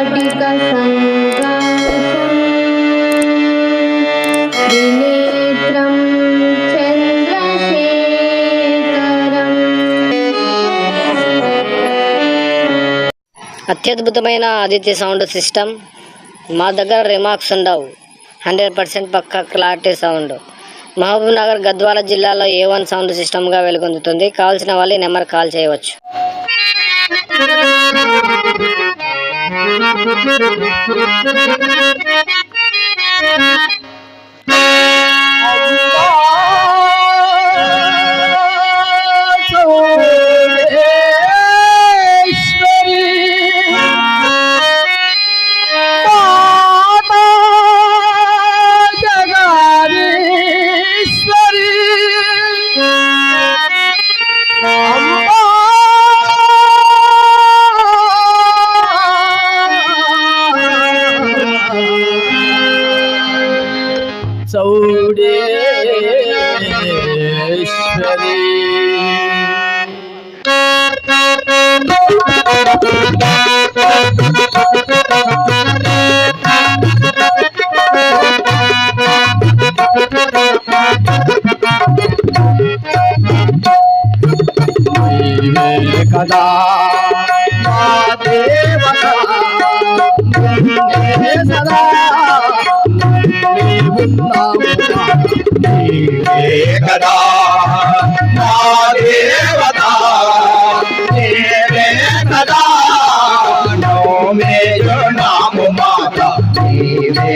స్ఫటిక చంద్రశేఖరం. అత్యద్భుతమైన Aditya sound system. మా దగ్గర రిమార్క్స్ ఉండవు. హండ్రెడ్ పర్సెంట్ పక్క క్లారిటీ సౌండ్. మహబూబ్ నగర్ గద్వాల జిల్లాలో ఏ వన్ సౌండ్ సిస్టమ్గా వెలుగొందుతుంది. కావాల్సిన వాళ్ళు నెంబర్ కాల్ చేయవచ్చు. కదా కదా మా దేవత నీవే కదా నోమేయో నాము మాత నీవే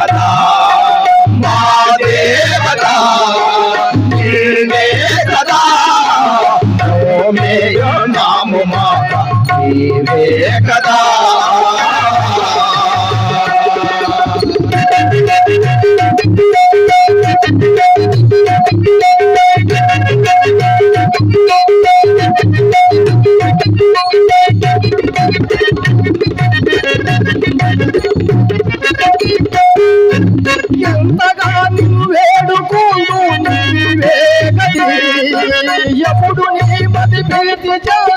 నీవే ఎప్పుడు నీ మతి పిలిచి చాలు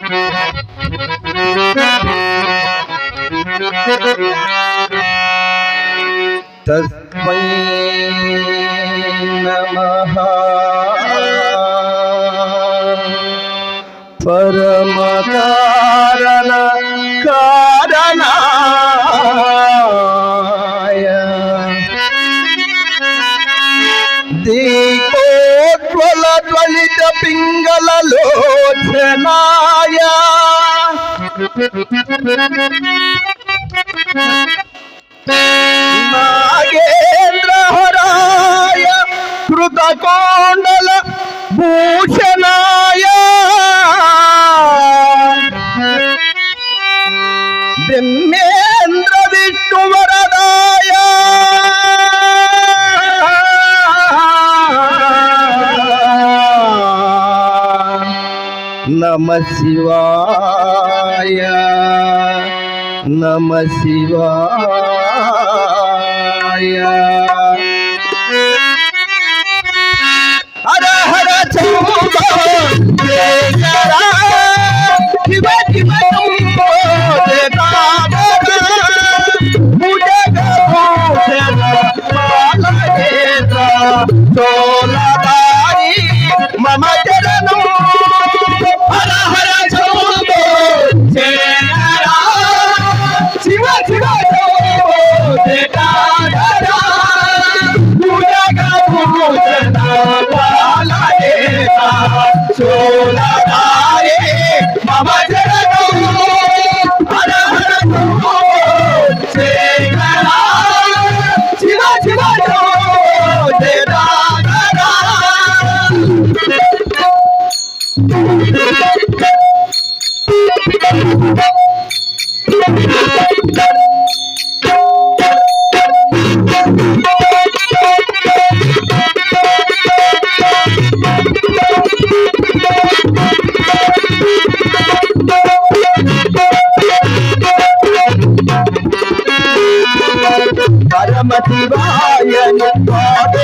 Thank you. మంగళలోచనాయ నాగే నమ శివాయ. నమ శివాయ. శివ శివ பகவதி வாயனு பாத